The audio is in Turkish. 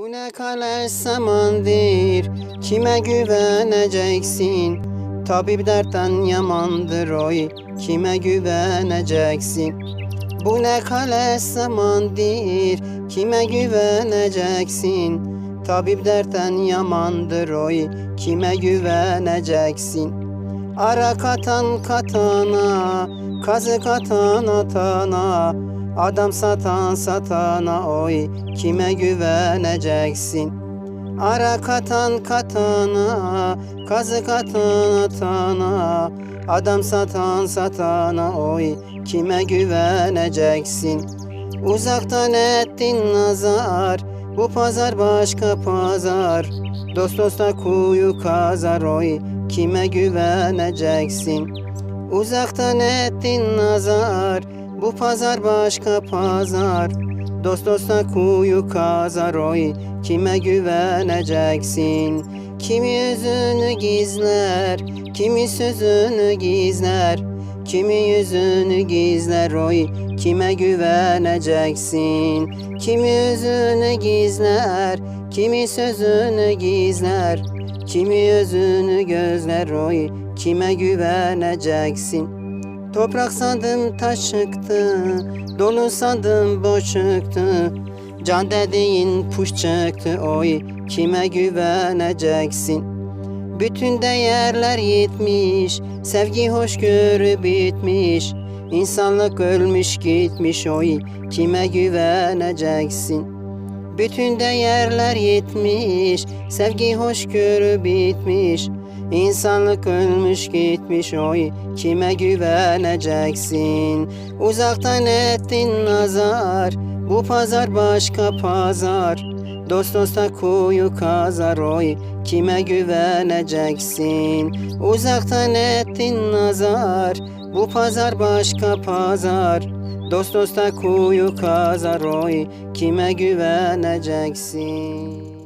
Bu ne kale zamandır, kime güveneceksin? Tabip dertten yamandır oy, kime güveneceksin? Bu ne kale zamandır, kime güveneceksin? Tabip dertten yamandır oy, kime güveneceksin? Ara katan katana, kazık atan atana, adam satan satana oy, kime güveneceksin? Ara katan katana, kazık atan atana, adam satan satana oy, kime güveneceksin? Uzaktan ettin nazar, bu pazar başka pazar. Dost dosta kuyu kazar oy, kime güveneceksin? Uzaktan ettin nazar, bu pazar başka pazar. Dost dosta kuyu kazar oy, kime güveneceksin? Kimi yüzünü gizler, kimi sözünü gizler. Kimi yüzünü gizler oy, kime güveneceksin? Kimi yüzünü gizler, kimi sözünü gizler. Kimi yüzünü gözler oy, kime güveneceksin? Toprak sandım taş çıktı, dolu sandım boş çıktı. Can dediğin puş çıktı oy, kime güveneceksin? Bütün değerler yitmiş, sevgi hoşgörü bitmiş. İnsanlık ölmüş gitmiş oy, kime güveneceksin? Bütün değerler yitmiş, sevgi hoşgörü bitmiş. İnsanlık ölmüş gitmiş oy, kime güveneceksin? Uzaktan ettin nazar, bu pazar başka pazar. Dost dosta kuyu kazar oy, kime güveneceksin? Uzaktan ettin nazar, bu pazar başka pazar. Dost dosta kuyu kazar oy, kime güveneceksin?